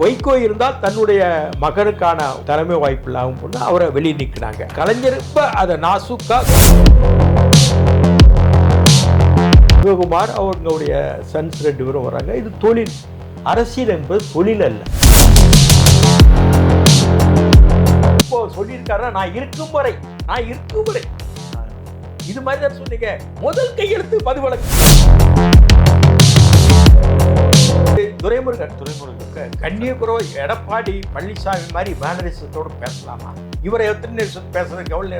வைகோ இருந்தால் தன்னுடைய மகனுக்கான தலைமை வாய்ப்பு இல்லாமல் போது அவரை வெளியே நிற்கிறாங்க கலைஞர் இப்போ அதை நாசுக்கா சிவகுமார் அவங்களுடைய சன்ஸ் ரெண்டு பேரும் வராங்க. இது தொழில். அரசியல் என்பது தொழில் அல்ல. இப்போ சொல்லியிருக்காரு நான் இருக்கும் வரை நான் இருக்கும் வரை. இது மாதிரி தான் சொன்னீங்க. முதல் கையெழுத்து மது வழக்கு துரைமுருகன் துரைமுருகன் கண்ணியக்குறவ எடப்பாடி பழனிசாமி மாதிரி மேனரிசத்தோடு பேசலாமா? இவரை எத்தனை நிமிஷம் பேசுறது கவலை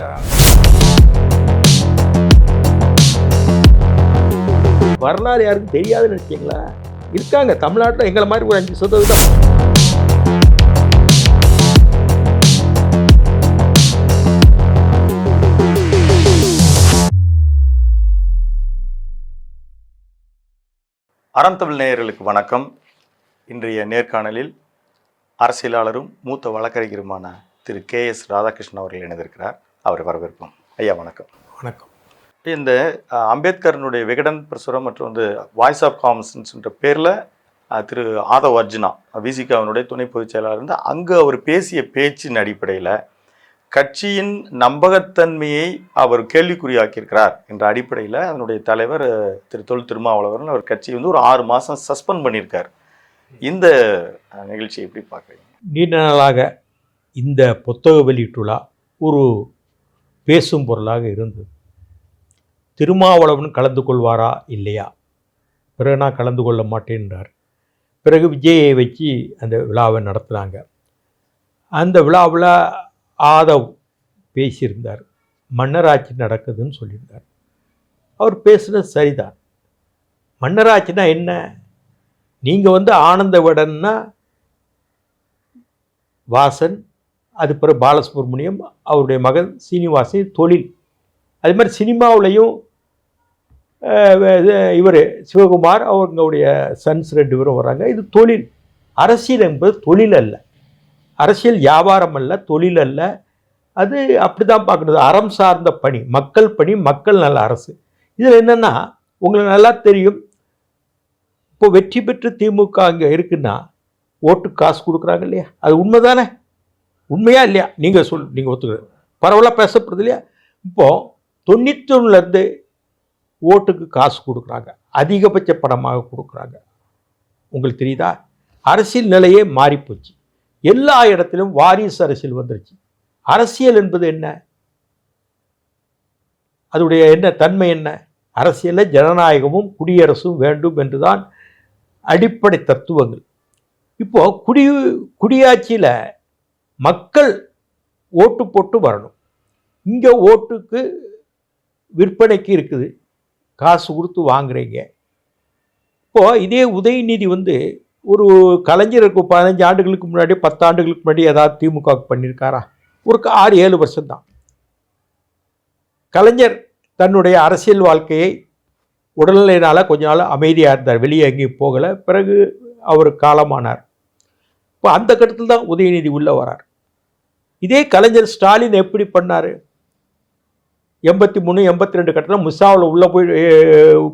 வரலாறு யாருக்கும் தெரியாதுன்னு நினைச்சீங்களா? இருக்காங்க தமிழ்நாட்டில் எங்களை மாதிரி ஒரு அஞ்சு சதவீதம். அறம் தமிழ் நேயர்களுக்கு வணக்கம். இன்றைய நேர்காணலில் அரசியலாளரும் மூத்த வழக்கறிஞருமான திரு கே எஸ் ராதாகிருஷ்ணன் அவர்கள் இணைந்திருக்கிறார். அவரை வரவேற்போம். ஐயா வணக்கம். வணக்கம். இந்த அம்பேத்கரனுடைய விகடன் பிரசுரம் மற்றும் வந்து வாய்ஸ் ஆஃப் காமன்ஸ்ன்ற பேரில் திரு ஆதவ் அர்ஜுனா விசிகாவினுடைய துணை பொதுச் செயலாளர் இருந்து அங்கு அவர் பேசிய பேச்சின் அடிப்படையில் கட்சியின் நம்பகத்தன்மையை அவர் கேள்விக்குறியாக்கியிருக்கிறார் என்ற அடிப்படையில் அதனுடைய தலைவர் திரு தொல் திருமாவளவன் அவர் கட்சியை வந்து ஒரு ஆறு மாதம் சஸ்பெண்ட் பண்ணியிருக்கார். இந்த நிகழ்ச்சியை எப்படி பார்க்குறீங்க? நீண்ட நாளாக இந்த புத்தக வெளியீட்டுலா ஒரு பேசும் பொருளாக இருந்தது. திருமாவளவன் கலந்து கொள்வாரா இல்லையா? பிறகு நான் கலந்து கொள்ள மாட்டேன்றார் பிறகு விஜயை வச்சு அந்த விழாவை நடத்துனாங்க. அந்த விழாவில் ஆதவ் பேசியிருந்தார். மன்னராட்சி நடக்குதுன்னு சொல்லியிருந்தார். அவர் பேசுனது சரிதான். மன்னராட்சினா என்ன? நீங்கள் வந்து ஆனந்த விடன்னா வாசன் அது பிறகு பாலசுப்ரமணியம் அவருடைய மகன் சீனிவாசன் தொழில். அது மாதிரி சினிமாவுலேயும் இவர் சிவகுமார் அவங்களுடைய சன்ஸ் ரெண்டு பேரும் வராங்க இது தொழில். அரசியல் என்பது தொழில் அல்ல. அரசியல் வியாபாரம் அல்ல தொழில் அல்ல. அது அப்படி தான் பார்க்கணும் அறம் சார்ந்த பணி மக்கள் பணி மக்கள் நல்ல அரசு. இதில் என்னென்னா உங்களுக்கு நல்லா தெரியும். இப்போ வெற்றி பெற்று திமுக அங்கே இருக்குன்னா ஓட்டு காசு கொடுக்குறாங்க இல்லையா? அது உண்மை தானே உண்மையா இல்லையா? நீங்கள் சொல் நீங்கள் ஒத்துக்க பரவலாக பேசப்படுது இல்லையா? இப்போது தொண்ணூத்தொன்னுலேருந்து ஓட்டுக்கு காசு கொடுக்குறாங்க. அதிகபட்ச பணமாக கொடுக்குறாங்க. உங்களுக்கு தெரியுதா? அரசியல் நிலையே மாறிப்போச்சு. எல்லா இடத்திலும் வாரிசு அரசியல் வந்துருச்சு. அரசியல் என்பது என்ன? அதனுடைய என்ன தன்மை என்ன? அரசியலில் ஜனநாயகமும் குடியரசும் வேண்டும் என்றுதான் அடிப்படை தத்துவங்கள். இப்போ குடி குடியாட்சியில் மக்கள் ஓட்டு போட்டு வரணும். இங்கே ஓட்டுக்கு விற்பனைக்கு இருக்குது. காசு கொடுத்து வாங்குறீங்க. இப்போது இதே உதயநிதி வந்து ஒரு கலைஞருக்கு பதினஞ்சு ஆண்டுகளுக்கு முன்னாடி பத்து ஆண்டுகளுக்கு முன்னாடி ஏதாவது திமுக பண்ணியிருக்காரா? ஒரு ஆறு ஏழு வருஷம்தான். கலைஞர் தன்னுடைய அரசியல் வாழ்க்கையை உடல்நிலையினால் கொஞ்ச நாள் அமைதியாக இருந்தார். வெளியே எங்கேயும் போகலை. பிறகு அவர் காலமானார். இப்போ அந்த கட்டத்தில் தான் உதயநிதி உள்ளே வரார். இதே கலைஞர் ஸ்டாலின் எப்படி பண்ணார்? எண்பத்தி மூணு எண்பத்தி ரெண்டு கட்டத்தில் மிஸ்ஸாவில் உள்ளே போய்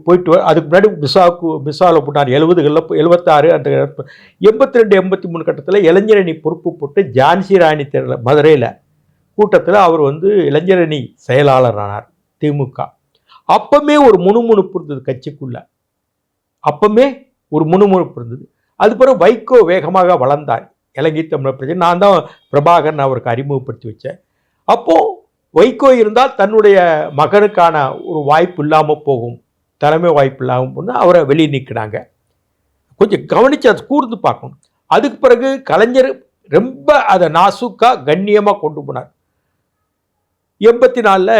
போயிட்டு அதுக்கு முன்னாடி மிஸ்ஸாவுக்கு மிஸ்ஸாவில் போட்டார் எழுபதுகளில் எழுபத்தாறு அந்த எண்பத்தி ரெண்டு எண்பத்தி மூணு கட்டத்தில் இளைஞரணி பொறுப்பு போட்டு ஜான்சி ராணி தெருல மதுரையில் கூட்டத்தில் அவர் வந்து இளைஞரணி செயலாளர் ஆனார் திமுக. அப்பமே ஒரு முணுமுணுப்பு இருந்தது கட்சிக்குள்ள. அப்பமே ஒரு முணுமுணுப்பு இருந்தது. அது பிறகு வைகோ வேகமாக வளர்ந்தார். இலங்கை தமிழர் பிரச்சனை. நான் தான் பிரபாகரன் அவருக்கு அறிமுகப்படுத்தி வச்சேன். அப்போது வைகோ இருந்தால் தன்னுடைய மகனுக்கான ஒரு வாய்ப்பு இல்லாமல் போகும். தலைமை வாய்ப்பு இல்லாமல் போனால் அவரை வெளியே நிற்கிறாங்க கொஞ்சம் கவனித்து அதை கூர்ந்து பார்க்கணும். அதுக்கு பிறகு கலைஞர் ரொம்ப அதை நாசுக்காக கண்ணியமாக கொண்டு போனார். எண்பத்தி நாலில்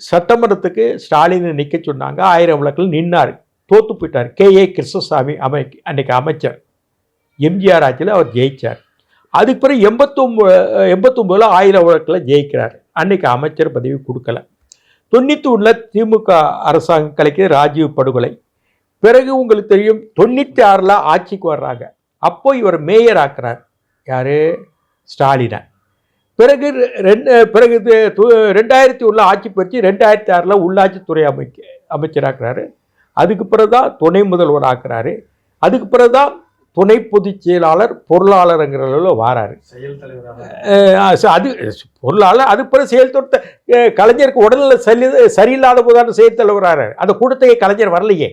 சட்டமன்றத்துக்கு ஸ்டாலினை நிற்க சொன்னாங்க. ஆயிரம் விளக்கில் நின்னார். தோத்து போயிட்டார். கே. ஏ. கிருஷ்ணசாமி அமை அன்னைக்கு அமைச்சர். எம்ஜிஆர் ஆட்சியில் அவர் ஜெயிச்சார். அதுக்கு பிறகு எண்பத்தொம்பது எண்பத்தொம்போதில் ஆயிரம் விளக்கில் ஜெயிக்கிறார். அன்னைக்கு அமைச்சர் பதவி கொடுக்கல. தொண்ணூற்றி ஒன்றில் திமுக அரசாங்கம் கலைக்கிறது ராஜீவ் படுகொலை. பிறகு உங்களுக்கு தெரியும் தொண்ணூற்றி ஆறில் ஆட்சிக்கு வர்றாங்க. அப்போ இவர் மேயர் ஆக்குறார். யார்? ஸ்டாலினை. பிறகு ரெண்டு பிறகு இது து- ரெண்டாயிரத்தி ஒன்றில் ஆட்சி பயிற்சி ரெண்டாயிரத்தி ஆறில் உள்ளாட்சித்துறை அமைக்க அமைச்சராக்குறாரு. அதுக்கு பிறகு தான் துணை முதல்வர் ஆக்குறாரு. அதுக்கு பிறகு தான் துணை பொதுச் செயலாளர் பொருளாளருங்கிற அளவில் வாராரு அது பொருளாளர் அது பிறகு செயல் தொட்ட கலைஞருக்கு உடல்நிலை சரி சரியில்லாத போதான செயல் தலைவராரு. அந்த கூட்டத்துக்கு கலைஞர் வரலையே.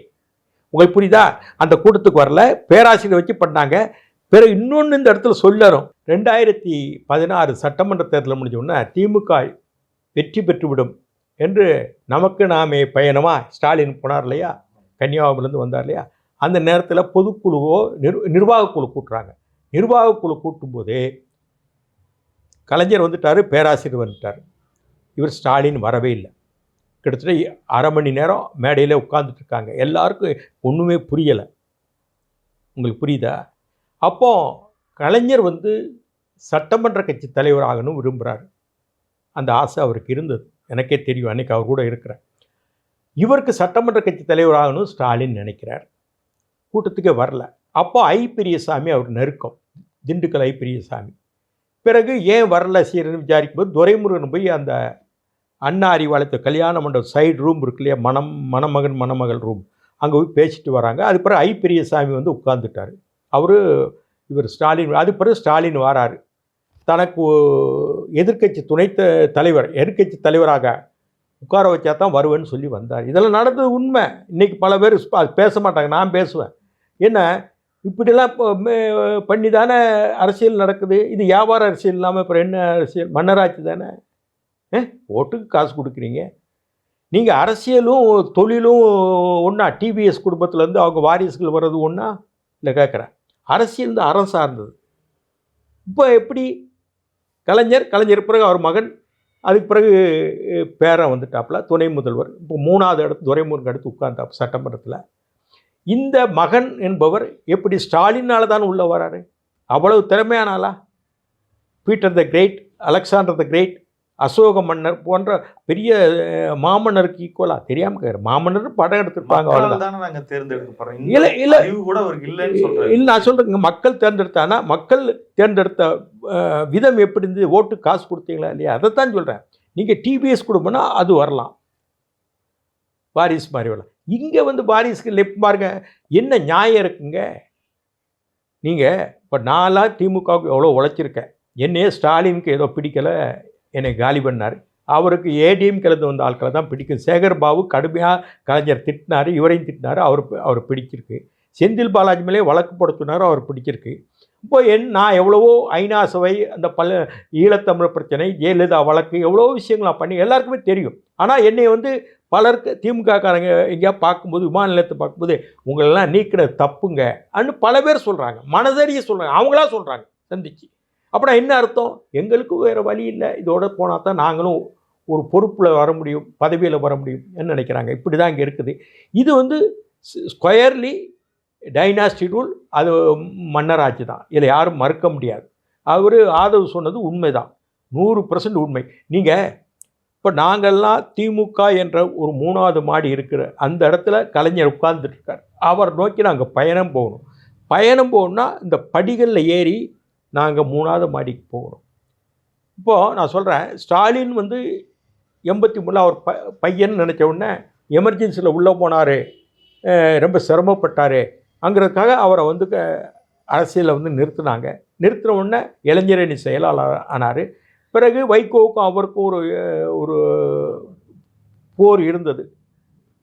உங்களுக்கு புரியுதா? அந்த கூட்டத்துக்கு வரல. பேராசிரியர் வச்சு பண்ணாங்க. பிறகு இன்னொன்று இந்த இடத்துல சொல்லணும். ரெண்டாயிரத்தி பதினாறு சட்டமன்ற தேர்தல் முடிஞ்ச உடனே திமுக வெற்றி பெற்றுவிடும் என்று நமக்கு நாமே பயணமா? ஸ்டாலின் போனார் இல்லையா? கன்னியாகுமரியிலேருந்து வந்தார் இல்லையா? அந்த நேரத்தில் பொதுக்குழுவோ நிர் நிர்வாகக் குழு கூட்டுறாங்க. நிர்வாகக்குழு கூட்டும்போது கலைஞர் வந்துட்டார் பேராசிரியர் வந்துட்டார். இவர் ஸ்டாலின் வரவே இல்லை. கிட்டத்தட்ட அரை மணி நேரம் மேடையில் உட்காந்துட்ருக்காங்க எல்லாருக்கும் ஒன்றுமே புரியலை. உங்களுக்கு புரியுதா? அப்போ கலைஞர் வந்து சட்டமன்ற கட்சி தலைவர் ஆகணும் விரும்புகிறார் அந்த ஆசை அவருக்கு இருந்தது. எனக்கே தெரியும். அன்றைக்கி அவர் கூட இருக்கிறேன் இவருக்கு சட்டமன்ற கட்சி தலைவர் ஆகணும் ஸ்டாலின் நினைக்கிறார். கூட்டத்துக்கே வரல. அப்போ ஐ பெரியசாமி அவர் நெருக்கம். திண்டுக்கல் ஐ பெரியசாமி பிறகு ஏன் வரல சீரன்னு விசாரிக்கும் போது துரைமுருகன் போய் அந்த அண்ணா அறிவாலயத்தை கல்யாண மண்டபம் சைடு ரூம் இருக்கு இல்லையா? மணம் மணமகன் மணமகள் ரூம் அங்கே போய் பேசிட்டு வராங்க. அது பிறகு ஐ பெரியசாமி வந்து உட்கார்ந்துட்டார். அவர் இவர் ஸ்டாலின் அது பிறகு ஸ்டாலின் வாராரு. தனக்கு எதிர்க்கட்சி துணை த- தலைவர் எதிர்க்கட்சி தலைவராக உட்கார வச்சா தான் வருவேன்னு சொல்லி வந்தார். இதெல்லாம் நடந்தது உண்மை. இன்றைக்கி பல பேர் அது பேச மாட்டாங்க. நான் பேசுவேன். என்ன? இப்படிலாம் இப்போ மே- பண்ணி தானே அரசியல் நடக்குது? இது வியாபார அரசியல் இல்லாமல் அப்புறம் என்ன அரசியல்? மன்னராட்சி தானே? ஓட்டுக்கு காசு கொடுக்குறீங்க. நீங்கள் அரசியலும் தொழிலும் ஒன்றா டிவிஎஸ் குடும்பத்துலேருந்து அவங்க வாரிசுகள் வர்றது ஒன்றா இல்லை கேட்குறேன் அரசியல் தான் அறம் சார்ந்தது. இப்போ எப்படி? கலைஞர் கலைஞர் பிறகு அவர் மகன் அதுக்கு பிறகு பேரன் வந்துட்டாப்புல துணை முதல்வர். இப்போ மூணாவது இடத்து துரைமுருகன் அடுத்து உட்கார்ந்தாப்பு சட்டமன்றத்தில். இந்த மகன் என்பவர் எப்படி ஸ்டாலினால் தான் உள்ள வராரு? அவ்வளவு திறமையான ஆளா Peter the great Alexander the great Ashoka மன்னர் போன்ற பெரிய மாமன்னருக்கு ஈக்குவலா தெரியாம கேட்குற மாமன்னர் படம் எடுத்திருப்பாங்க மக்களால் அவ்வளோதான் தானே நாங்க தேர்ந்தெடுக்கப்படுறோம். இல்ல, இல்ல. கூட அவருக்கு இல்லைன்னு சொல்றேன் இல்லை நான் சொல்கிறேங்க மக்கள் தேர்ந்தெடுத்தானா மக்கள் தேர்ந்தெடுத்த விதம் எப்படி இருந்து ஓட்டு காசு கொடுத்தீங்களா இல்லையா? அதைத்தான் சொல்கிறேன் நீங்கள் டிபிஎஸ் கொடுப்போன்னா அது வரலாம். வாரிசு மாதிரி வரலாம். இங்கே வந்து பாரிஸ்க்கு லெப் பாருங்க. என்ன நியாயம் இருக்குங்க? நீங்கள் இப்போ நான்லாம் திமுகவுக்கு எவ்வளோ உழைச்சிருக்கேன் என்னையே ஸ்டாலினுக்கு ஏதோ பிடிக்கலை என்னை காலி பண்ணார். அவருக்கு ஏடிஎம் கலந்து வந்த ஆட்களை தான் பிடிக்கும். சேகர் பாபு கடுமையாக கலைஞர் திட்டினார் இவரையும் திட்டினார் அவர் அவர் பிடிச்சிருக்கு. செந்தில் பாலாஜி மேலே வழக்கு படுத்தினார் அவர் பிடிச்சிருக்கு. இப்போ என் நான் எவ்வளவோ ஐநா சபை அந்த பல ஈழத்தமிழ் பிரச்சனை ஜெயலலிதா வழக்கு எவ்வளோ விஷயங்கள் நான் பண்ணி எல்லாருக்குமே தெரியும். ஆனால் என்னை வந்து பலருக்கு திமுககாரங்க எங்கேயா பார்க்கும்போது விமான நிலையத்தை பார்க்கும்போது உங்களெல்லாம் நீக்கிற தப்புங்க. அன்னு பல பேர் சொல்கிறாங்க மனதறிய சொல்கிறாங்க அவங்களா சொல்கிறாங்க சந்திச்சு. அப்படின்னா என்ன அர்த்தம்? எங்களுக்கும் வேறு வழி இல்லை. இதோட போனால் தான் நாங்களும் ஒரு பொறுப்பில் வர முடியும் பதவியில் வர முடியும் என்ன நினைக்கிறாங்க. இப்படி தான் இங்கே இருக்குது. இது வந்து ஸ்கொயர்லி டைனாஸ்டி ரூல் அது மன்னராட்சி தான். இதில் யாரும் மறுக்க முடியாது. அவர் ஆதவ் சொன்னது உண்மை தான் நூறு பர்சன்ட் உண்மை. நீங்கள் இப்போ நாங்கள்லாம் திமுக என்ற ஒரு மூணாவது மாடி இருக்கிற அந்த இடத்துல கலைஞர் உட்கார்ந்துட்டுருக்கார். அவர் நோக்கி நாங்கள் பயணம் போகணும். பயணம் போகணுன்னா இந்த படிகளில் ஏறி நாங்கள் மூணாவது மாடிக்கு போகணும். இப்போது நான் சொல்கிறேன் ஸ்டாலின் வந்து எண்பத்தி மூணில் அவர் ப பையன் நினச்ச உடனே எமர்ஜென்சியில் உள்ளே போனார் ரொம்ப சிரமப்பட்டார் அங்கிறதுக்காக அவரை வந்து க அரசியலில் வந்து நிறுத்தினாங்க. நிறுத்தின உடனே இளைஞரணி செயலாளர் ஆனார். பிறகு வைகோவுக்கும் அவருக்கும் ஒரு ஒரு போர் இருந்தது.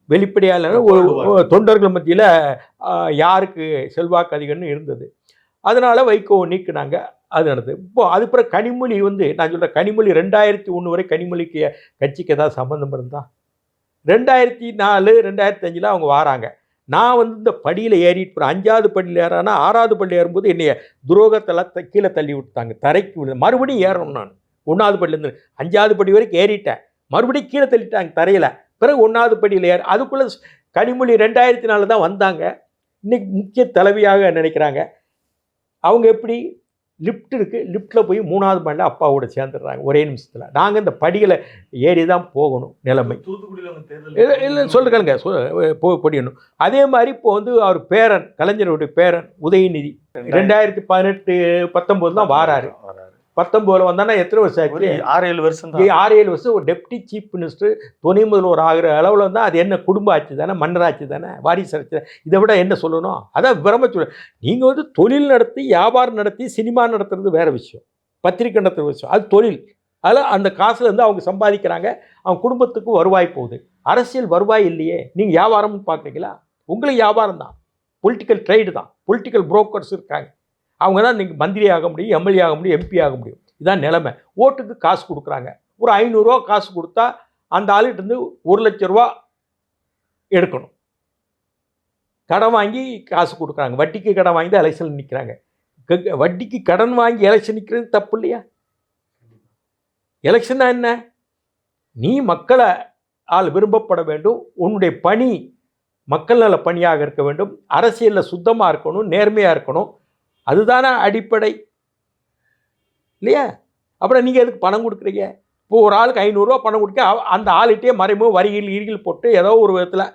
வெளிப்படையாக இல்லைன்னா ஒரு தொண்டர்கள் மத்தியில் யாருக்கு செல்வாக்கு அதிகம்னு இருந்தது. அதனால் வைகோவை நீக்குனாங்க. அது நடந்தது. இப்போ அது பிறகு கனிமொழி வந்து நான் சொல்கிறேன் கனிமொழி ரெண்டாயிரத்தி ஒன்று வரை கனிமொழிக்கு கட்சிக்கு ஏதாவது சம்மந்தம் இருந்தா? ரெண்டாயிரத்தி நாலு ரெண்டாயிரத்தி அஞ்சில் அவங்க வராங்க. நான் வந்து இந்த படியில் ஏறிட்டு போகிறேன் அஞ்சாவது படியில் ஏறானா ஆறாவது படியில் ஏறும்போது என்னைய துரோகத்தெல்லாம் த- கீழே தள்ளி விட்டாங்க தரைக்கு மறுபடியும் ஏறணும் நான். ஒன்றாவது படியிலேருந்து அஞ்சாவது படி வரைக்கும் ஏறிட்டேன். மறுபடியும் கீழே தள்ளிட்டாங்க தரையில். பிறகு ஒன்றாவது படியில் ஏற அதுக்குள்ளே கனிமொழி ரெண்டாயிரத்தி நாலு தான் வந்தாங்க. இன்னைக்கு முக்கிய தலைவியாக நினைக்கிறாங்க. அவங்க எப்படி? லிஃப்ட் இருக்குது லிஃப்ட்டில் போய் மூணாவது மாடியில் அப்பாவோட சேர்ந்துடுறாங்க. ஒரே நிமிஷத்தில். நாங்கள் இந்த படிகளை ஏறி தான் போகணும் நிலைமை. இல்லை இல்லை சொல்லுங்க போ படியணும். அதே மாதிரி இப்போ வந்து அவர் பேரன் கலைஞருடைய பேரன் உதயநிதி. ரெண்டாயிரத்தி பதினெட்டு பத்தொம்போது தான் வராரு. பத்தொம்போதுல வந்தானா எத்தனை வருஷம் ஆச்சு? ஆறு ஏழு வருஷம் ஆறு ஏழு வருஷம் ஒரு டெப்டி சீஃப் மினிஸ்டர் துணை முதல்வர் ஆகிற அளவில் தான் அது என்ன குடும்ப ஆட்சி தானே மன்னர் ஆட்சி தானே வாரிசு ஆட்சி. இதை விட என்ன சொல்லணும்? அதான் சொல்ல நீங்கள் வந்து தொழில் நடத்தி வியாபாரம் நடத்தி சினிமா நடத்துறது வேற விஷயம். பத்திரிக்கை நடத்துகிற விஷயம். அது தொழில். அதில் அந்த காசுல இருந்து அவங்க சம்பாதிக்கிறாங்க. அவங்க குடும்பத்துக்கு வருவாய் போகுது. அரசியல் வருவாய் இல்லையே. நீங்கள் வியாபாரம்னு பார்க்குறீங்களா உங்களுக்கு வியாபாரம் தான் பொலிட்டிக்கல் ட்ரேடு தான். பொலிட்டிக்கல் புரோக்கர்ஸ் இருக்காங்க. அவங்க தான் நீங்கள் மந்திரி ஆக முடியும் எம்எல்ஏ ஆக முடியும் எம்பி ஆக முடியும். இதுதான் நிலைமை. ஓட்டுக்கு காசு கொடுக்குறாங்க. ஒரு ஐநூறுரூவா காசு கொடுத்தா அந்த ஆளுகிட்டருந்து ஒரு லட்ச ரூபா எடுக்கணும். கடன் வாங்கி காசு கொடுக்குறாங்க. வட்டிக்கு கடன் வாங்கி தான் எலெக்ஷன் நிற்கிறாங்க வட்டிக்கு கடன் வாங்கி எலெக்ஷன் நிற்கிறது தப்பு இல்லையா? எலெக்ஷன்னா என்ன? நீ மக்களை ஆள் விரும்பப்பட வேண்டும். உன்னுடைய பணி மக்கள் நல பணியாக இருக்க வேண்டும். அரசியலில் சுத்தமாக இருக்கணும் நேர்மையாக இருக்கணும். அதுதானே அடிப்படை? இல்லையா? அப்புறம் நீங்கள் எதுக்கு பணம் கொடுக்குறீங்க? இப்போ ஒரு ஆளுக்கு ஐநூறுரூவா பணம் கொடுக்க அந்த ஆளுகிட்டே மறைமுக வரிகள் இரிகள் போட்டு ஏதோ ஒரு விதத்தில்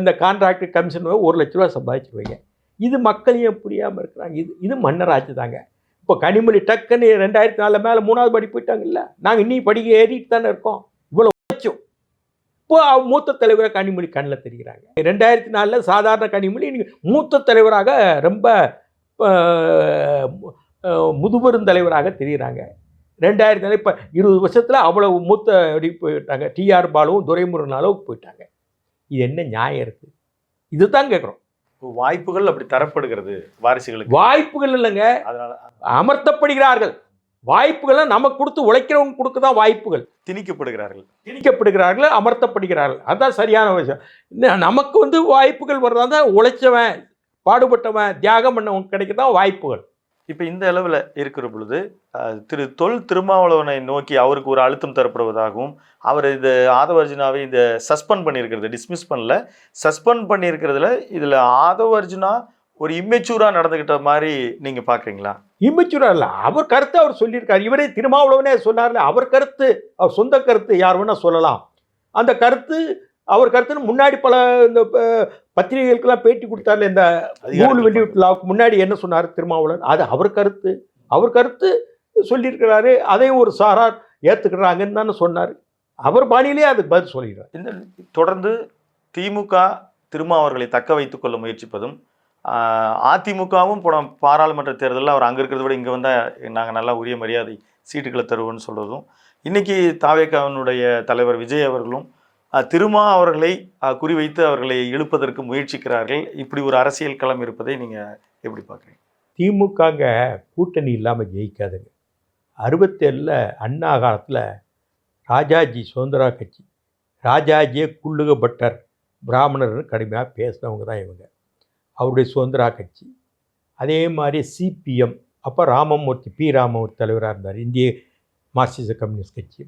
இந்த கான்ட்ராக்ட் கமிஷன் ஒரு லட்ச ரூபா சம்பாதிச்சிருவீங்க. இது மக்களையும் புரியாமல் இருக்கிறாங்க? இது இது மன்னராட்சி தாங்க. இப்போ கனிமொழி டக்குன்னு ரெண்டாயிரத்தி நாலில் மேலே மூணாவது படி போயிட்டாங்கல்ல? நாங்கள் இன்னி படிக்க ஏறிட்டு தானே இருக்கோம். இவ்வளோ வச்சோம் இப்போ அவ மூத்த தலைவராக கனிமொழி கண்ணில் தெரிகிறாங்க ரெண்டாயிரத்தி நாலில் சாதாரண கனிமொழி இன்னைக்கு மூத்த தலைவராக ரொம்ப முதுபெரும் தலைவராக தெரிகிறாங்க ரெண்டாயிரத்தி இப்போ இருபது வருஷத்தில் அவ்வளவு மூத்த அப்படி போயிட்டாங்க? டிஆர் பாலுவும் துரைமுருகன் அளவுக்கு போயிட்டாங்க. இது என்ன நியாயம் இருக்குது இதுதான் கேட்குறோம் வாய்ப்புகள் அப்படி தரப்படுகிறது வாரிசுகளுக்கு. வாய்ப்புகள் இல்லைங்க. அதனால அமர்த்தப்படுகிறார்கள். வாய்ப்புகளை நமக்கு கொடுத்து உழைக்கிறவங்க கொடுக்க தான் வாய்ப்புகள். திணிக்கப்படுகிறார்கள். திணிக்கப்படுகிறார்கள் அமர்த்தப்படுகிறார்கள். அதுதான் சரியான விஷயம். நமக்கு வந்து வாய்ப்புகள் வர்றதா தான் உழைச்சவன் பாடுபட்டவன் தியாகம் பண்ணவன் கிடைக்க தான் வாய்ப்புகள். இப்போ இந்த அளவில் இருக்கிற பொழுது திரு தொல் திருமாவளவனை நோக்கி அவருக்கு ஒரு அழுத்தம் தரப்படுவதாகவும் அவர் இந்த ஆதவர்ஜுனாவை இந்த சஸ்பெண்ட் பண்ணியிருக்கிறது டிஸ்மிஸ் பண்ணல. சஸ்பெண்ட் பண்ணியிருக்கிறதுல இதில் ஆதவர்ஜுனா ஒரு இம்மெச்சூராக நடந்துக்கிட்ட மாதிரி நீங்கள் பார்க்குறீங்களா இம்மெச்சூரா இல்லை. அவர் கருத்து அவர் சொல்லியிருக்காரு. இவரே திருமாவளவனே சொன்னார்ல. அவர் கருத்து அவர் சொந்த கருத்து யார் வேணா சொல்லலாம். அந்த கருத்து அவர் கருத்துன்னு முன்னாடி பல இந்த பத்திரிகைகளுக்கெல்லாம் பேட்டி கொடுத்தார்ல இந்த நூல் வெளியீட்டுலாவுக்கு முன்னாடி என்ன சொன்னார் திருமாவளவன்? அது அவர் கருத்து. அவர் கருத்து சொல்லியிருக்கிறாரு. அதையும் ஒரு சாரார் ஏற்றுக்கிறாங்கன்னு தானே சொன்னார். அவர் பாணியிலே அதுக்கு பதில் சொல்லிடுறார். இந்த தொடர்ந்து திமுக திருமாவர்களை தக்க வைத்துக் கொள்ள முயற்சிப்பதும் அதிமுகவும் போன பாராளுமன்ற தேர்தலில் அவர் அங்கே இருக்கிறத விட இங்கே வந்தால் நாங்கள் நல்லா உரிய மரியாதை சீட்டுகளை தருவோம்னு சொல்கிறதும் இன்னைக்கு தாவேக்காவினுடைய தலைவர் விஜய் அவர்களும் திருமா அவர்களை குறிவைத்து அவர்களை இழுப்பதற்கு முயற்சிக்கிறார்கள். இப்படி ஒரு அரசியல் களம் இருப்பதை நீங்கள் எப்படி பார்க்குறீங்க? திமுகங்க கூட்டணி இல்லாமல் ஜெயிக்காதுங்க. அறுபத்தேழில் அண்ணா காலத்தில் ராஜாஜி சுதந்திரா கட்சி ராஜாஜியே குள்ளுகப்பட்டர் பிராமணர்னு கடுமையாக பேசினவங்க தான் இவங்க. அவருடைய சுதந்திரா கட்சி. அதே மாதிரி சிபிஎம் அப்போ ராமமூர்த்தி பி ராமமூர்த்தி தலைவராக இருந்தார் இந்திய மார்க்சிச கம்யூனிஸ்ட் கட்சி.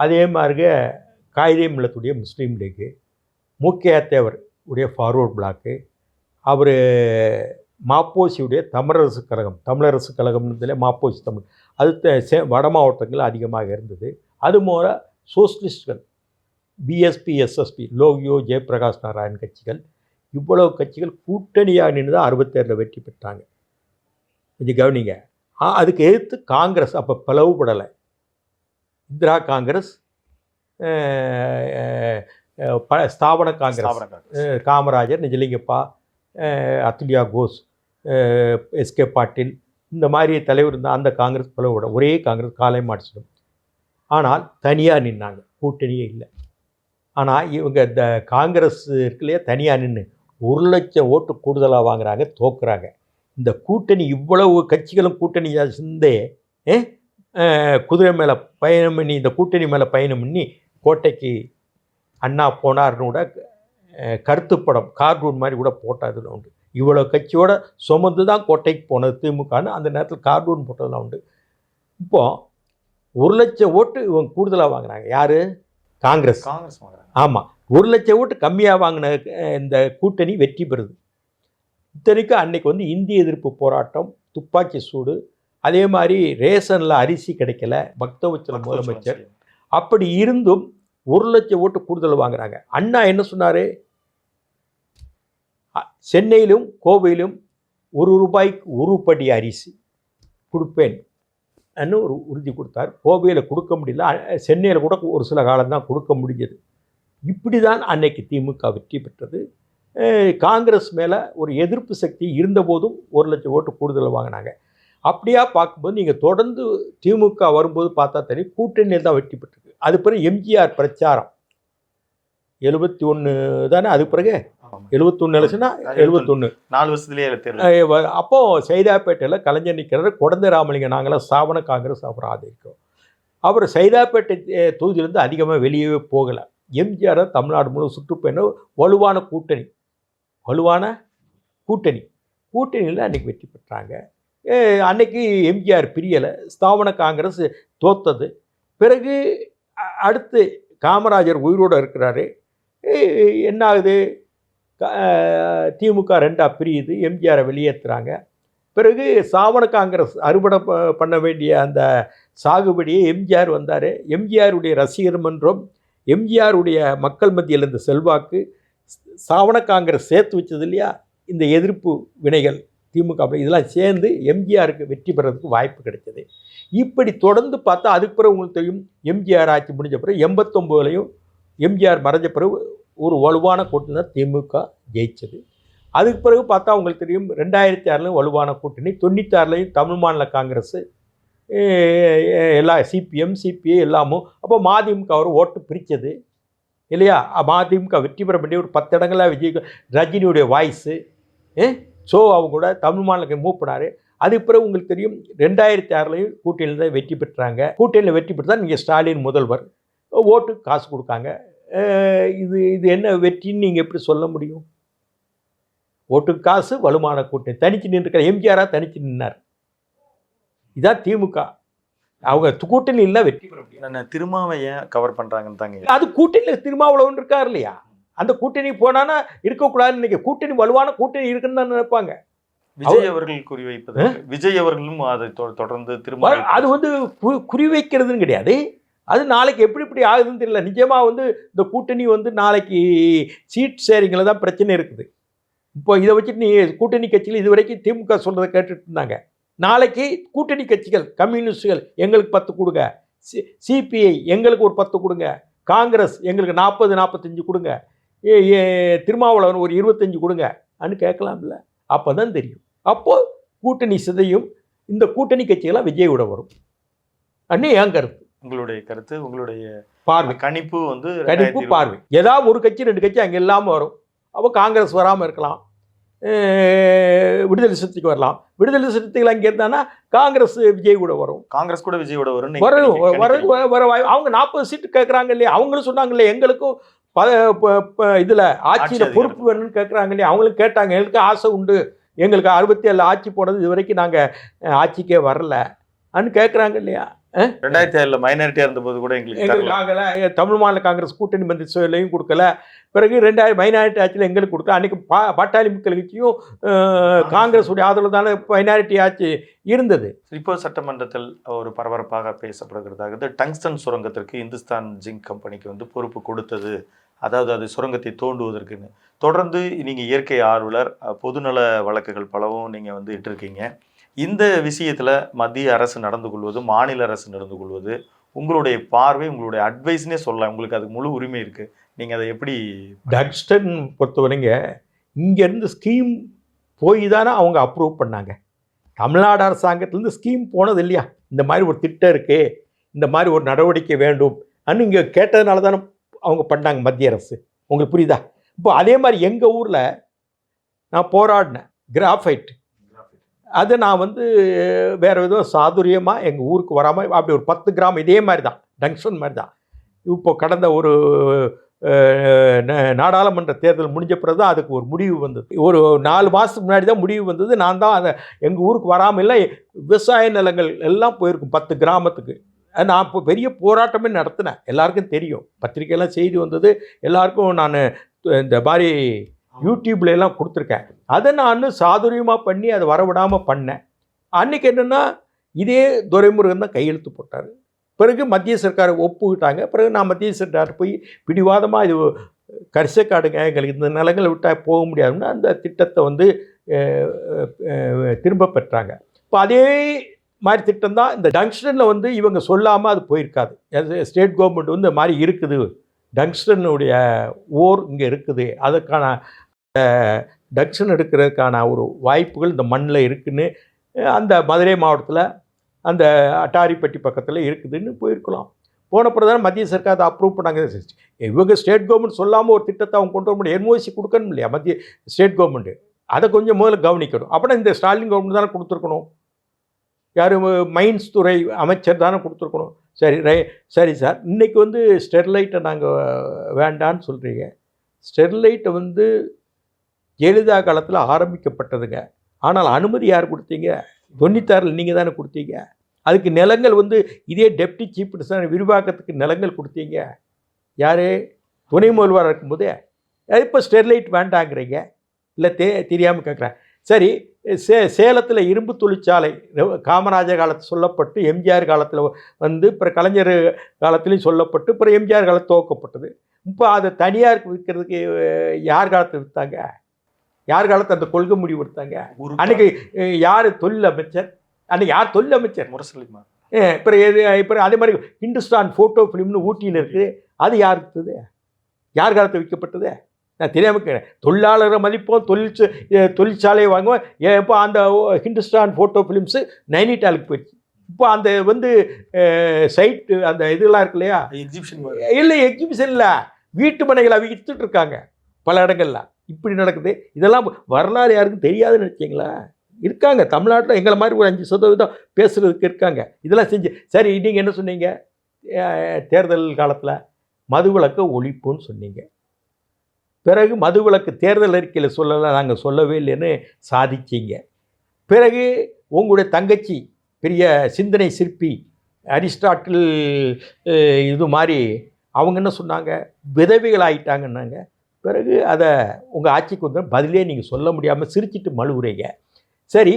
அதே மாதிரி காயிதே மில்லத்துடைய முஸ்லீம் லீக்கு மூக்கையா தேவர் உடைய ஃபார்வர்ட் பிளாக்கு அவர் மாப்போசியுடைய தமிழரசு கழகம் தமிழரசு கழகம்ன்றதுல மாப்போசி தமிழ் அது சே- வட மாவட்டங்கள் அதிகமாக இருந்தது. அது போல சோஷலிஸ்ட்கள் பிஎஸ்பி எஸ்எஸ்பி லோகியோ ஜெயபிரகாஷ் நாராயண் கட்சிகள் இவ்வளவு கட்சிகள் கூட்டணியாக நின்று தான் அறுபத்தேழில் வெற்றி பெற்றாங்க. கொஞ்சம் கவனிங்க. அதுக்கு எதிர்த்து காங்கிரஸ் அப்போ பிளவுபடலை. இந்திரா காங்கிரஸ் ப- ஸ்தாபன காங்கிரஸ். காமராஜர் நிஜலிங்கப்பா அத்துலியா கோஸ் எஸ்கே பாட்டீல் இந்த மாதிரி தலைவர் இருந்தால் அந்த காங்கிரஸ் பிளவோட ஒரே காங்கிரஸ் காலை மாடிச்சிடும் ஆனால் தனியாக நின்னாங்க கூட்டணியே இல்லை. ஆனால் இவங்க இந்த காங்கிரஸ் இருக்குல்லையே தனியாக நின்று ஒரு லட்சம் ஓட்டு கூடுதலாக வாங்குறாங்க தோக்குறாங்க. இந்த கூட்டணி இவ்வளவு கட்சிகளும் கூட்டணி சேர்ந்தே ஏ, அஹ், குதிரை மேலே பயணம் பண்ணி இந்த கூட்டணி மேலே பயணம் பண்ணி கோட்டைக்கு அண்ணா போனார்னு கூட கருத்துப்படம் கார்ட்டூன் மாதிரி கூட போட்டதுல உண்டு. இவ்வளோ கட்சியோட சுமந்து தான் கோட்டைக்கு போனது திமுகன்னு அந்த நேரத்தில் கார்ட்டூன் போட்டதெல்லாம் உண்டு. இப்போ ஒரு லட்சம் ஓட்டு இவங்க கூடுதலாக வாங்குறாங்க யார்? காங்கிரஸ். காங்கிரஸ் வாங்குறாங்க. ஆமாம் ஒரு லட்சம் ஓட்டு கம்மியாக வாங்கின இந்த கூட்டணி வெற்றி பெறுது. இத்தனைக்கும் அன்னைக்கு வந்து இந்திய எதிர்ப்பு போராட்டம் துப்பாக்கி சூடு அதே மாதிரி ரேஷனில் அரிசி கிடைக்கல பக்தவச்சல முதலமைச்சர். அப்படி இருந்தும் ஒரு லட்சம் ஓட்டு கூடுதல் வாங்குறாங்க. அண்ணா என்ன சொன்னார்? சென்னையிலும் கோவையிலும் ஒரு ரூபாய்க்கு ஒரு படி அரிசி கொடுப்பேன் அன்னு ஒரு உறுதி கொடுத்தார். கோவையில் கொடுக்க முடியல. சென்னையில் கூட ஒரு சில காலம்தான் கொடுக்க முடிஞ்சது. இப்படி தான் அன்னைக்கு திமுக வெற்றி பெற்றது. காங்கிரஸ் மேலே ஒரு எதிர்ப்பு சக்தி இருந்தபோதும் ஒரு லட்சம் ஓட்டு கூடுதல் வாங்கினாங்க. அப்படியா பார்க்கும்போது நீங்கள் தொடர்ந்து திமுக வரும்போது பார்த்தா தெரியும் கூட்டணியில் தான் வெற்றி பெற்றிருக்கு. அது பிறகு எம்ஜிஆர் பிரச்சாரம். எழுபத்தி ஒன்று தானே? அது பிறகு ஆமாம். எழுபத்தொன்று எலெக்ஷனா எழுபத்தொன்று நாலு வருஷத்துலயே அப்போ சைதாப்பேட்டையில் கலைஞர் நிற்கிறாரு குழந்தை ராமலிங்க நாங்களாம் சாவன காங்கிரஸ் அவர் ஆதரிக்கிறோம் அவர் சைதாப்பேட்டை தொகுதியிலேருந்து அதிகமாக வெளியவே போகலை. எம்ஜிஆர் தமிழ்நாடு முழு சுற்றுப்பயணம் வலுவான கூட்டணி. வலுவான கூட்டணி. கூட்டணியில் அன்னைக்கு வெற்றி பெற்றாங்க. அன்னைக்கு எம்ஜிஆர் பிரியலை ஸ்தாபன காங்கிரஸ் தோத்தது. பிறகு அடுத்து காமராஜர் உயிரோடு இருக்கிறாரு. என்னாகுது? என்ன ஆகுது க- திமுக ரெண்டாக பிரியுது எம்ஜிஆரை வெளியேற்றுறாங்க பிறகு சாவண காங்கிரஸ் அறுவடை ப- பண்ண வேண்டிய அந்த சாகுபடியை எம்ஜிஆர் வந்தார். எம்ஜிஆருடைய ரசிகர் மன்றம் எம்ஜிஆருடைய மக்கள் மத்தியில் இருந்த செல்வாக்கு சாவண காங்கிரஸ் சேர்த்து வச்சது இல்லையா? இந்த எதிர்ப்பு வினைகள். திமுக அப்படி இதெல்லாம் சேர்ந்து எம்ஜிஆருக்கு வெற்றி பெறதுக்கு வாய்ப்பு கிடைச்சது. இப்படி தொடர்ந்து பார்த்தா அதுக்கு பிறகு உங்களுக்கு தெரியும் எம்ஜிஆர் ஆட்சி முடிஞ்ச பிறகு எண்பத்தொம்போதுலையும் எம்ஜிஆர் மறைஞ்ச பிறகு ஒரு வலுவான கூட்டணி தான் திமுக ஜெயிச்சது. அதுக்கு பிறகு பார்த்தா உங்களுக்கு தெரியும் ரெண்டாயிரத்தி ஆறுலையும் வலுவான கூட்டணி தொண்ணூத்தாறுலையும் தமிழ் மாநில காங்கிரஸ் எல்லா சிபிஎம் சிபிஐ எல்லாமும். அப்போ மதிமுக அவர் ஓட்டு பிரித்தது இல்லையா? மதிமுக வெற்றி பெற வேண்டிய ஒரு பத்து இடங்களாக விஜய் ரஜினியுடைய வாய்ஸு ஸோ அவங்க கூட தமிழ் மாநிலத்துக்கு மூவ் பண்ணார் அதுக்கு பிறகு உங்களுக்கு தெரியும் ரெண்டாயிரத்தி ஆறுலையும் கூட்டணியில் தான் வெற்றி பெற்றாங்க. கூட்டணியில் வெற்றி பெற்று தான் நீங்கள் ஸ்டாலின் முதல்வர். ஓட்டு காசு கொடுக்காங்க. இது இது என்ன வெற்றின்னு நீங்கள் எப்படி சொல்ல முடியும்? ஓட்டுக்கு காசு வலுமான கூட்டணி. தனிச்சு நின்றுக்கிற எம்ஜிஆராக தனிச்சு நின்னார். இதான் திமுக. அவங்க கூட்டணியில் வெற்றி பெற முடியும். திருமாவை ஏன் கவர் பண்றாங்கன்னு தாங்க அது கூட்டணியில் திருமாவளவன் இருக்கார் இல்லையா? அந்த கூட்டணி போனானா இருக்கக்கூடாதுன்னு நினைக்க கூட்டணி வலுவான கூட்டணி இருக்குன்னு தான் நினைப்பாங்க. விஜய் அவர்கள் குறிவைப்பது விஜய் அவர்களும் அதை தொடர்ந்து திரும்ப அது வந்து குறிவைக்கிறதுன்னு கிடையாது. அது நாளைக்கு எப்படி இப்படி ஆகுதுன்னு தெரியல. நிஜமாக வந்து இந்த கூட்டணி வந்து நாளைக்கு சீட் ஷேரிங்கில் தான் பிரச்சனை இருக்குது. இப்போ இதை வச்சுட்டு நீ கூட்டணி கட்சிகள் இது வரைக்கும் திமுக சொல்கிறத கேட்டுட்டு இருந்தாங்க. நாளைக்கு கூட்டணி கட்சிகள் கம்யூனிஸ்டுகள் எங்களுக்கு பத்து கொடுங்க. சி சிபிஐ எங்களுக்கு ஒரு பத்து கொடுங்க. காங்கிரஸ் எங்களுக்கு நாற்பது நாற்பத்தஞ்சு கொடுங்க. திருமாவளவன் ஒரு இருபத்தஞ்சு கொடுங்க. அன்னு கேட்கலாம்ல. அப்போ தான் தெரியும். அப்போது கூட்டணி சிதையும் இந்த கூட்டணி கட்சிகளாக விஜயோட வரும். அன்னே என் கருத்து? உங்களுடைய கருத்து உங்களுடைய பார்வை. கணிப்பு வந்து கணிப்பு 2020 பார்வை. ஏதாவது ஒரு கட்சி ரெண்டு கட்சி அங்கே இல்லாமல் வரும். அப்போ காங்கிரஸ் வராமல் இருக்கலாம். விடுதலை சிறுத்தைக்கு வரலாம். விடுதலை சிறுத்தைகள் அங்கே இருந்தானா காங்கிரஸ் விஜய் கூட வரும். காங்கிரஸ் கூட விஜயோட வரும் வரும் வர வர- வர அவங்க நாற்பது சீட்டு கேட்குறாங்க இல்லையா? அவங்களும் சொன்னாங்க இல்லையா? எங்களுக்கும் ப ப- ப- இதுல ஆட்சியில். பொறுப்பு வேணும்னு கேட்குறாங்க இல்லையா அவங்களும் கேட்டாங்க. எங்களுக்கு ஆசை உண்டு. எங்களுக்கு அறுபத்தி ஏழு ஆட்சி போனது இது வரைக்கும் நாங்கள் ஆட்சிக்கே வரல. அன்னு கேட்குறாங்க இல்லையா? ரெண்டாயிரத்தி ஏழுல மைனாரிட்டியா இருந்த போது கூட எங்களுக்கு எங்களுக்கு. ஆகலை தமிழ் மாநில காங்கிரஸ் கூட்டணி மந்திரிசபையிலையும் கொடுக்கல. பிறகு ரெண்டாயிரம் மைனாரிட்டி ஆட்சியில் எங்களுக்கு கொடுக்கல. அன்றைக்கி பா பாட்டாளி மக்கள் கட்சியும் காங்கிரஸுடைய ஆதரவு தானே மைனாரிட்டி ஆட்சி இருந்தது. இப்போ சட்டமன்றத்தில் ஒரு பரபரப்பாக பேசப்படுகிறதாவது டங்ஸ்டன் சுரங்கத்திற்கு இந்துஸ்தான் ஜிங்க் கம்பெனிக்கு வந்து பொறுப்பு கொடுத்தது. அதாவது அது சுரங்கத்தை தோண்டுவதற்குன்னு. தொடர்ந்து நீங்கள் இயற்கை ஆர்வலர் பொதுநல வழக்குகள் பலவும் நீங்கள் வந்து இட்டிருக்கீங்க. இந்த விஷயத்தில் மத்திய அரசு நடந்து கொள்வது மாநில அரசு நடந்து கொள்வது உங்களுடைய பார்வை உங்களுடைய அட்வைஸ்னே சொல்லலாம். உங்களுக்கு அதுக்கு முழு உரிமை இருக்குது நீங்கள் அதை எப்படி டக்ஸ்டன் பொறுத்தவரைங்க இங்கேருந்து ஸ்கீம் போய் தானே அவங்க அப்ரூவ் பண்ணாங்க. தமிழ்நாடு அரசாங்கத்துலேருந்து ஸ்கீம் போனது இல்லையா? இந்த மாதிரி ஒரு திட்டம் இருக்குது இந்த மாதிரி ஒரு நடவடிக்கை வேண்டும். அன்னு இங்கே கேட்டதுனால தானே அவங்க பண்ணாங்க மத்திய அரசு. உங்களுக்கு புரியுதா? இப்போ அதே மாதிரி எங்கள் ஊரில் நான் போராடினேன் கிராஃபைட் அது நான் வந்து வேறு எதுவும் சாதுரியமாக எங்கள் ஊருக்கு வராமல் அப்படி ஒரு பத்து கிராம் இதே மாதிரி தான் டங்ஷன் மாதிரி தான் இப்போ கடந்த ஒரு நாடாளுமன்ற தேர்தல் முடிஞ்ச பிறகு தான் அதுக்கு ஒரு முடிவு வந்தது. ஒரு நாலு மாதத்துக்கு முன்னாடி தான் முடிவு வந்தது. நான் தான் அதை எங்கள் ஊருக்கு வராமல் இல்லை விவசாய நிலங்கள் எல்லாம் போயிருக்கும் பத்து கிராமத்துக்கு. நான் இப்போ பெரிய போராட்டமே நடத்தினேன். எல்லாருக்கும் தெரியும். பத்திரிக்கையெல்லாம் செய்தி வந்தது. எல்லாருக்கும் நான் இந்த மாதிரி யூடியூப்ல எல்லாம் கொடுத்துருக்கேன். அதை நான் சாதுரியமாக பண்ணி அதை வரவிடாமல் பண்ணேன். அன்னைக்கு என்னென்னா இதே துரைமுருகன் தான் கையெழுத்து போட்டார். பிறகு மத்திய சர்க்காரை ஒப்புக்கிட்டாங்க. பிறகு நான் மத்திய சர்க்கார் போய் பிடிவாதமாக இது கரிசக்காடுங்க எங்களுக்கு இந்த நிலங்களை விட்டால் போக முடியாதுன்னு அந்த திட்டத்தை வந்து திரும்ப பெற்றாங்க. இப்போ அதே மாதிரி திட்டம் தான். இந்த டங்ஸ்டனில் வந்து இவங்க சொல்லாமல் அது போயிருக்காது. ஸ்டேட் கவர்மெண்ட் வந்து இந்த மாதிரி இருக்குது. டங்ஸ்டனுடைய ஓர் இங்கே இருக்குது. அதுக்கான டங்ஸ்டன் எடுக்கிறதுக்கான ஒரு வாய்ப்புகள் இந்த மண்ணில் இருக்குதுன்னு அந்த மதுரை மாவட்டத்தில் அந்த அட்டாரிப்பட்டி பக்கத்தில் இருக்குதுன்னு போயிருக்கலாம். போன பிறகு தான் மத்திய சர்க்கார் அதை அப்ரூவ் பண்ணாங்க. இவங்க ஸ்டேட் கவர்மெண்ட் சொல்லாமல் ஒரு திட்டத்தை அவங்க கொண்டு வர முடியும். என்ஓசி கொடுக்கணும் இல்லையா? மத்திய ஸ்டேட் கவர்மெண்ட்டு அதை கொஞ்சம் முதல்ல கவனிக்கணும். அப்படின்னா இந்த ஸ்டாலின் கவர்மெண்ட் தானே கொடுத்துருக்கணும். யார் மைன்ஸ் துறை அமைச்சர் தானே கொடுத்துருக்கணும். சரி ரை சரி சார். இன்றைக்கி வந்து ஸ்டெர்லைட்டை நாங்கள் வேண்டான்னு சொல்கிறீங்க ஸ்டெர்லைட்டை வந்து ஜெயலலிதா காலத்தில் ஆரம்பிக்கப்பட்டதுங்க. ஆனால் அனுமதி யார் கொடுத்தீங்க? தொண்ணூத்தாறில் நீங்கள் தானே கொடுத்தீங்க. அதுக்கு நிலங்கள் வந்து இதே டெப்டி சீஃப் மினிஸ்டர் விரிவாக்கத்துக்கு நிலங்கள் கொடுத்தீங்க. யார்? துணை முதல்வராக இருக்கும்போது. இப்போ ஸ்டெர்லைட் வேண்டாங்கிறீங்க. இல்லை தே தெரியாமல் கேட்குறேன் சரி சே சேலத்தில் இரும்பு தொழிற்சாலை காமராஜர் காலத்தில் சொல்லப்பட்டு எம்ஜிஆர் காலத்தில் வந்து அப்புறம் கலைஞர் காலத்துலேயும் சொல்லப்பட்டு அப்புறம் எம்ஜிஆர் காலத்தில் துவக்கப்பட்டது. இப்போ அதை தனியாருக்கு விற்கிறதுக்கு யார் காலத்தில் விற்றாங்க யார் காலத்தில் அந்த கொள்கை முடிவு எடுத்தாங்க? அஹ், யார் தொழில் அமைச்சர் அன்னைக்கு யார் தொழில் அமைச்சர் முரசலிமா அப்புறம் எது இப்போ அதே மாதிரி ஹிந்துஸ்தான் ஃபோட்டோ ஃபிலிம்னு ஊட்டியில் இருக்குது அது யார் விற்றது யார் காலத்தில் விற்கப்பட்டது நான் தெரியாமல் கேட்குறேன் தொழிலாளரை மதிப்போம் அஹ், தொழிற்சாலையை வாங்குவோம். இப்போ அந்த ஹிந்துஸ்தான் ஃபோட்டோ ஃபிலிம்ஸு நைனிட்டாலுக்கு போயிடுச்சு. இப்போ அந்த வந்து சைட்டு அந்த இதெல்லாம் இருக்கு இல்லையா? எக்ஸிபிஷன் இல்லை எக்ஸிபிஷன் இல்லை. வீட்டு மனைகளை விற்றுட்டு இருக்காங்க பல இடங்கள்ல. இப்படி நடக்குது. இதெல்லாம் வரலாறு யாருக்கும் தெரியாதுன்னு நினச்சிங்களா? இருக்காங்க. தமிழ்நாட்டில் எங்களை மாதிரி ஒரு அஞ்சு சதவீதம் பேசுகிறதுக்கு இருக்காங்க. இதெல்லாம் செஞ்சு சரி நீங்கள் என்ன சொன்னீங்க? தேர்தல் காலத்தில் மதுவிலக்கு ஒழிப்புன்னு சொன்னீங்க. பிறகு மதுவிலக்கு தேர்தல் அறிக்கையில் சொல்லலை நாங்கள் சொல்லவே இல்லைன்னு சாதிச்சிங்க. பிறகு உங்களுடைய தங்கச்சி பெரிய சிந்தனை சிற்பி அரிஸ்டாட்டில் இது மாதிரி அவங்க என்ன சொன்னாங்க? விதவிகள் ஆயிட்டாங்கன்னாங்க. பிறகு அதை உங்கள் ஆட்சிக்கு வந்து பதிலே நீங்கள் சொல்ல முடியாமல் சிரிச்சிட்டு மழுவுறீங்க. சரி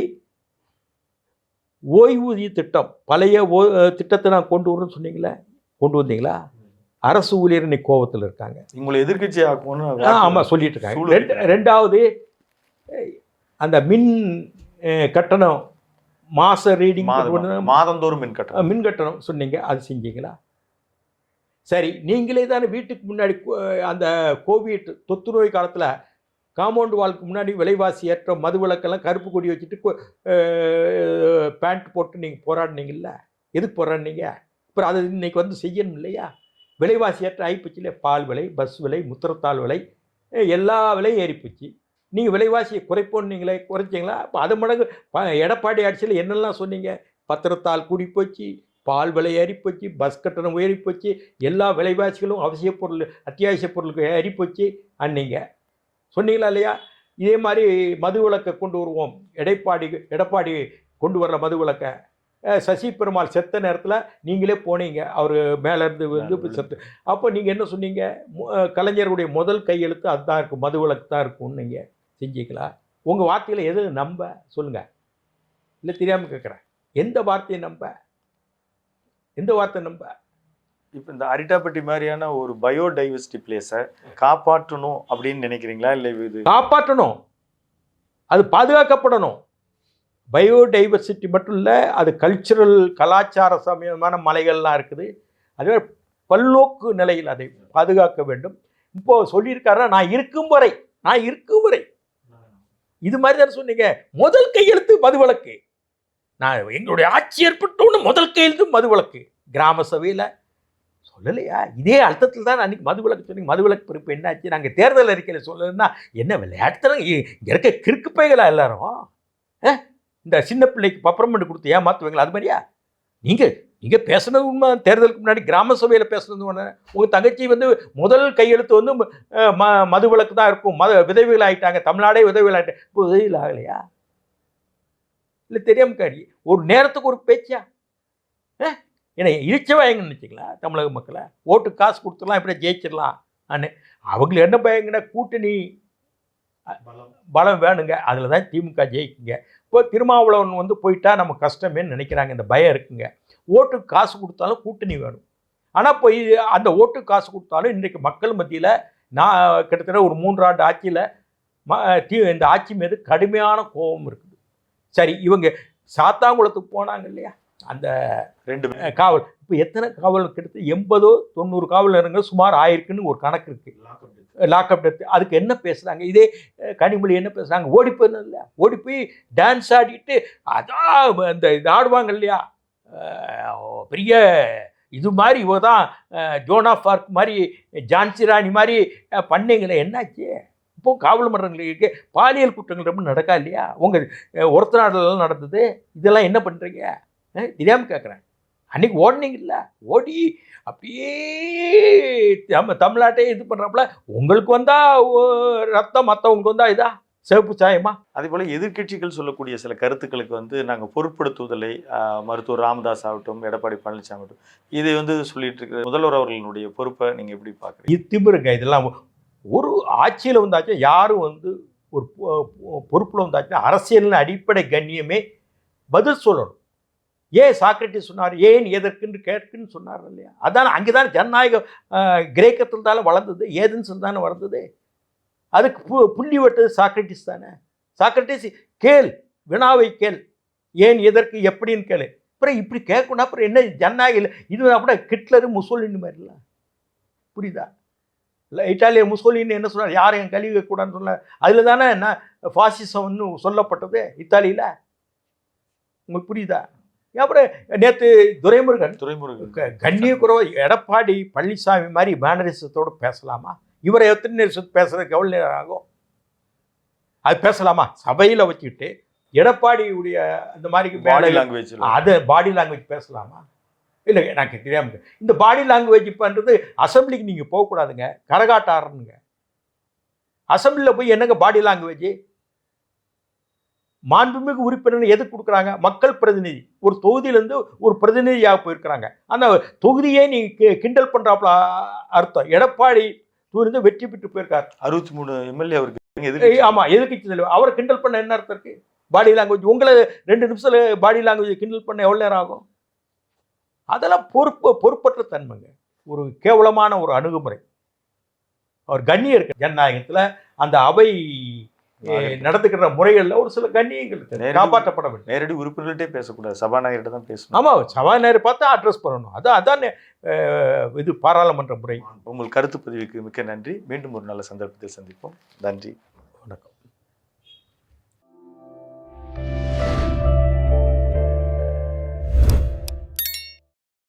ஓய்வூதிய திட்டம் பழைய ஓ திட்டத்தை நான் கொண்டு வரேன்னு சொன்னீங்களே கொண்டு வந்தீங்களா? அரசு ஊழியர் இன்னைக்கு கோபத்தில் இருக்காங்க. உங்களை எதிர்க்கட்சி ஆக்கும்னு ஆ ஆமாம் சொல்லிட்டு இருக்காங்க. ரெண்டு ரெண்டாவது அந்த மின் கட்டணம் மாச ரீடிங் மாதந்தோறும் மின் கட்டணம். மின் கட்டணம் சொன்னீங்க அது செஞ்சீங்களா? சரி நீங்களே தானே வீட்டுக்கு முன்னாடி அந்த கோவிட் தொத்து நோய் காலத்தில் காம்பவுண்ட் வாலுக்கு முன்னாடி விலைவாசி ஏற்ற மது விளக்கெல்லாம் கருப்பு கொடி வச்சுட்டு பேண்ட் போட்டு நீங்கள் போராடினீங்கல்ல? எதுக்கு போராடினீங்க? அப்புறம் அது இன்னைக்கு வந்து செய்யணும் இல்லையா? விலைவாசி ஏற்ற ஆயிப்போச்சு பால் விலை பஸ் விலை முத்திரத்தாள் விலை எல்லா விலையும் ஏறிப்போச்சு. நீங்கள் விலைவாசியை குறைப்போன்னு நீங்களே குறைச்சிங்களா? அப்போ அது மடங்கு ப- எடப்பாடி ஆட்சியில் என்னெல்லாம் சொன்னீங்க? பத்திரத்தால் கூடி போச்சு பால் விலை ஏறிப்போச்சு பஸ் கட்டணம் ஏறிப்போச்சு எல்லா விலைவாசிகளும் அவசிய பொருள் அத்தியாவசிய பொருளுக்கு ஏறிப்போச்சு போச்சு அன்னீங்க. சொன்னீங்களா இல்லையா? இதே மாதிரி மது விளக்கை கொண்டு வருவோம். எடைப்பாடி எடப்பாடி கொண்டு வர்ற மது விளக்கை. சசி பெருமாள் செத்த நேரத்தில் நீங்களே போனீங்க. அவர் மேலேருந்து வந்து செத்து. அப்போ நீங்கள் என்ன சொன்னீங்க? கலைஞருடைய முதல் கையெழுத்து அதுதான் இருக்கும். மது விளக்கு தான் இருக்கும்னு நீங்கள் செஞ்சீங்களா? உங்கள் வார்த்தையில் எது நம்ப? சொல்லுங்கள் இல்லை தெரியாமல் கேட்குறேன் எந்த வார்த்தையை நம்ப? எந்த வார்த்தை நம்ப? இப்போ இந்த அரிட்டாப்பட்டி மாதிரியான ஒரு பயோடைவர்சிட்டி பிளேஸை காப்பாற்றணும் அப்படின்னு நினைக்கிறீங்களா? இல்லை இது காப்பாற்றணும். அது பாதுகாக்கப்படணும். பயோடைவர்சிட்டி மட்டும் இல்லை அது கல்ச்சுரல் கலாச்சார சமயமான மலைகள்லாம் இருக்குது. அதே பல்நோக்கு நிலையில் அதை பாதுகாக்க வேண்டும். இப்போ சொல்லியிருக்காருன்னா நான் இருக்கும் வரை நான் இருக்கும் வரை. இது மாதிரி தானே சொன்னீங்க. முதல் கையெழுத்து மது வழக்கு நான் எங்களுடைய ஆட்சி ஏற்பட்டோன்னு முதல் கையெழுத்து மது வழக்கு கிராம சபையில். சொல்லலையா? இதே அர்த்தத்தில் தான் அன்றைக்கி மதுவிலக்கு சொன்னீங்க. மதுவிலக்கு பிறப்பு என்னாச்சு? நாங்கள் தேர்தல் அறிக்கையில் சொல்லலைன்னா என்ன விளையாட்டுத்தனம்? இங்கே இருக்க கிறுக்கு பைகளா எல்லாரும்? ஆ? இந்த சின்ன பிள்ளைக்கு பப்பரமெண்ட் கொடுத்து ஏமாத்துவீங்களா? அது மாதிரியா? நீங்கள் நீங்கள் பேசுனது உண்மை. தேர்தலுக்கு முன்னாடி கிராம சபையில் பேசுனது ஒன்று உங்கள் தங்கச்சி வந்து முதல் கையெழுத்து வந்து ம மது விலக்கு தான் இருக்கும். மத விதவிகள் ஆகிட்டாங்க தமிழ்நாடே விதவிகள் ஆகிட்டாங்க இப்போ விதவிகள் ஆகலையா? இல்லை தெரியாம காரி ஒரு நேரத்துக்கு ஒரு பேச்சா? ஆ? என்ன இழிச்சவா எங்க நினச்சிங்களா? தமிழக மக்களை. ஓட்டு காசு கொடுத்துடலாம் இப்படியே ஜெயிச்சிடலாம். அண்ணே அவங்களுக்கு என்ன பயங்கன்னா கூட்டணி பலம். வேணுங்க. அதில் தான் திமுக ஜெயிக்குங்க. இப்போ திருமாவளவன் வந்து போயிட்டா நம்ம கஷ்டமேன்னு நினைக்கிறாங்க. இந்த பயம் இருக்குங்க. ஓட்டுக்கு காசு கொடுத்தாலும் கூட்டணி வேணும். ஆனால் இப்போ அந்த ஓட்டுக்கு காசு கொடுத்தாலும் இன்றைக்கு மக்கள் மத்தியில் நான் கிட்டத்தட்ட ஒரு மூன்றாண்டு ஆட்சியில் ம தீ இந்த ஆட்சி மீது கடுமையான கோபம் இருக்குது. சரி இவங்க சாத்தாங்குளத்துக்கு போனாங்க இல்லையா? அந்த ரெண்டு காவல். இப்போ எத்தனை காவல் கிட்டத்தட்ட எண்பதோ தொண்ணூறு காவலருங்க சுமார் ஆயிருக்குன்னு ஒரு கணக்கு இருக்கு. லாக்அப் டெத் அதுக்கு என்ன பேசுகிறாங்க இதே கனிமொழி என்ன பேசுகிறாங்க ஓடி போயிடணும் இல்லை ஓடி போய் டான்ஸ் ஆடிட்டு அதான் இந்த இது ஆடுவாங்க இல்லையா? பெரிய இது மாதிரி இவ தான் ஜோன் ஆஃப் ஆர்க் மாதிரி ஜான்சி ராணி மாதிரி பண்ணீங்களே. என்னாச்சு? இப்போ காவல் மன்றங்களுக்கு பாலியல் குற்றங்கள் ரொம்ப நடக்கா இல்லையா? உங்கள் ஒருத்த நாடுலாம் நடந்தது. இதெல்லாம் என்ன பண்ணுறீங்க தெரியாமல் கேட்குறேன் அன்னைக்கு ஓடுனீங்கல்ல ஓடி அப்படியே நம்ம தமிழ்நாட்டே இது பண்ணுறப்பல உங்களுக்கு வந்தா ஓ, ரத்தம் மற்றவங்களுக்கு வந்தா இதா? சிவப்பு சாயமா? அதே போல எதிர்க்கட்சிகள் சொல்லக்கூடிய சில கருத்துக்களுக்கு வந்து நாங்கள் பொருட்படுத்துவதில்லை. மருத்துவர் ராமதாஸ் ஆகட்டும் எடப்பாடி பழனிசாமி ஆகட்டும். இதை வந்து சொல்லிட்டு இருக்கிற முதல்வர் அவர்களுடைய பொறுப்பை நீங்க எப்படி பார்க்குறீங்க? இது திமிருங்க இதெல்லாம் ஒரு ஆட்சியில் வந்தாச்சும் யாரும் வந்து ஒரு பொறுப்பில் வந்தாச்சுன்னா அரசியலின் அடிப்படை கண்ணியமே பதில் சொல்லணும். ஏன் சாக்ரட்டிஸ் சொன்னார் ஏன் எதற்குன்னு கேட்குன்னு சொன்னார் இல்லையா? அதான் அங்கே தான் ஜனநாயகம் கிரேக்கத்தில் தானே வளர்ந்தது ஏதென்ஸ் தானே வளர்ந்தது. அதுக்கு பு புள்ளி வெட்டது சாக்ரட்டிஸ் தானே. சாக்ரட்டிஸ் கேள் வினாவை கேள். ஏன் எதற்கு எப்படின்னு கேளு. அப்புறம் இப்படி கேட்கணும் அப்புறம் என்ன ஜனநாயகம் இல்லை இது அப்படியே ஹிட்லரு முசோலினி மாதிரில. புரியுதா? இல்லை இட்டாலிய முசோலின்னு என்ன சொன்னார் யாரையும் கழிவு கூடாதுன்னு சொன்னார். அதில் தானே என்ன ஃபாசிசம்னு சொல்லப்பட்டது இத்தாலியில். உங்களுக்கு புரியுதா? அப்புறம் நேற்று துரைமுருகன் துறைமுருகன் க- கண்ணியக்குறவ எடப்பாடி பழனிசாமி மாதிரி மேனரிசத்தோடு பேசலாமா? இவரை எத்தனை நேரம் பேசுறதுக்கு எவ்வளோ நேரம் ஆகும்? அது பேசலாமா? சபையில் வச்சுக்கிட்டு எடப்பாடியுடைய அந்த மாதிரி பாடி லாங்குவேஜ் அது பாடி லாங்குவேஜ் பேசலாமா? இல்லை எனக்கு தெரியாம இருக்கு. இந்த பாடி லாங்குவேஜ் பண்ணுறது அசம்பிளிக்கு நீங்கள் போகக்கூடாதுங்க. கரகாட்டாரனுங்க. அசம்பிளியில் போய் என்னங்க பாடி லாங்குவேஜ் மாண்புமிகு உறுப்பினர் எதுக்கு கொடுக்குறாங்க? மக்கள் பிரதிநிதி. ஒரு தொகுதியிலேருந்து ஒரு பிரதிநிதியாக போயிருக்கிறாங்க. அந்த தொகுதியே நீ கிண்டல் பண்ணுறாப்புல அர்த்தம். எடப்பாடி தூரிந்து வெற்றி பெற்று போயிருக்கார். அறுபத்தி மூணு எம்எல்ஏ அவருக்கு. ஏய், எதிர்க்கட்சி ஆமா எதிர்க்கட்சி தலைவர். அவரை கிண்டல் பண்ண என்ன அர்த்தம் இருக்கு? Body language. உங்களை ரெண்டு நிமிஷத்துல பாடி லாங்குவேஜ் கிண்டல் பண்ண எவ்வளோ நேரம் ஆகும்? அதெல்லாம் பொறுப்பு பொறுப்பற்ற தன்மைங்க. ஒரு கேவலமான ஒரு அணுகுமுறை. அவர் கண்ணியம் இருக்கு ஜனநாயகத்துல அந்த அவை நடந்துக்கிற முறைகள்ல ஒரு சில கண்ணியங்கள் காப்பாற்றப்பட வேண்டும். நேரடி உறுப்பினர்கள்ட்டே பேசக்கூடாது. சபாநாயகர்கிட்ட தான் பேசணும். ஆமா சபாநாயகரை பார்த்தா அட்ரஸ் பண்ணணும். அதான் அதான் இது பாராளுமன்ற முறை. உங்கள் கருத்து பதிவுக்கு மிக்க நன்றி. மீண்டும் ஒரு நல்ல சந்தர்ப்பத்தில் சந்திப்போம். நன்றி.